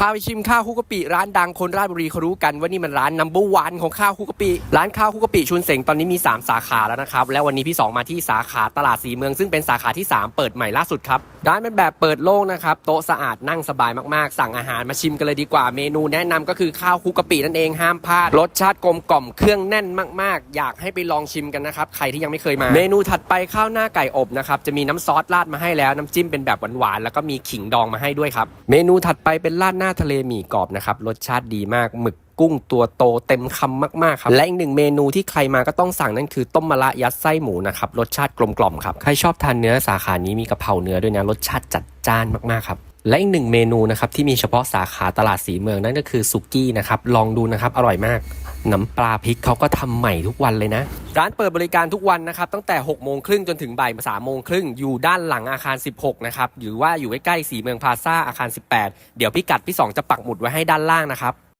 พาไปชิมข้าวคุกกะปิร้านดังคนราชบุรีเขารู้กันว่านี่มันร้านนัมเบอร์วันของข้าวคุกกะปิร้านข้าวคุกกะปิชุนเสงตอนนี้มี 3 สาขาแล้วนะครับ แล้ววันนี้พี่ 2 มาที่สาขาตลาดสีเมืองซึ่งเป็นสาขาที่ 3 เปิดใหม่ล่าสุดครับร้านเป็นแบบเปิดโล่งนะครับโต๊ะสะอาดนั่งสบายมากๆ สั่งอาหารมาชิมกันเลยดีกว่าเมนูแนะนำก็คือข้าวคุกกะปินั่นเองห้ามพลาดรสชาติกลมกล่อมเครื่องแน่นมาก ๆ อยากให้ไปลองชิมกันนะครับใครที่ยังไม่เคยมา เมนูถัดไปข้าวหน้าไก่อบนะครับจะมีน้ำซอสราดมาให้แล้วน้ำจิ้มเป็นแบบหวานๆแล้วก็มีขิงดองมาให้ด้วยครับเมนูถัดไปเป็นราดหน้าทะเลหมี่กรอบนะครับ รสชาติดีมากหมึกกุ้งตัวโตเต็มคำมากๆครับและอีกหนึ่งเมนูที่ใครมาก็ต้องสั่งนั่นคือต้มมะระยัดไส้หมูนะครับรสชาติกลมกล่อมครับใครชอบทานเนื้อสาขานี้มีกะเพราเนื้อด้วยนะรสชาติจัดจ้านมากๆครับ และอีกหนึ่งเมนูนะครับที่มีเฉพาะสาขาตลาดสีเมืองนั่นก็คือสุกี้นะครับลองดูนะครับอร่อยมากน้ำปลาพริกเขาก็ทำใหม่ทุกวันเลยนะ ร้านเปิดบริการทุกวันนะครับตั้งแต่6โมงครึ่งจนถึงบ่ายสามโมงครึ่งอยู่ด้านหลังอาคาร 16 นะครับหรือว่าอยู่ใกล้ๆสีเมืองพลาซ่าอาคาร 18 เดี๋ยวพี่กัดพี่สองจะปักหมุดไว้ให้ด้านล่างนะครับ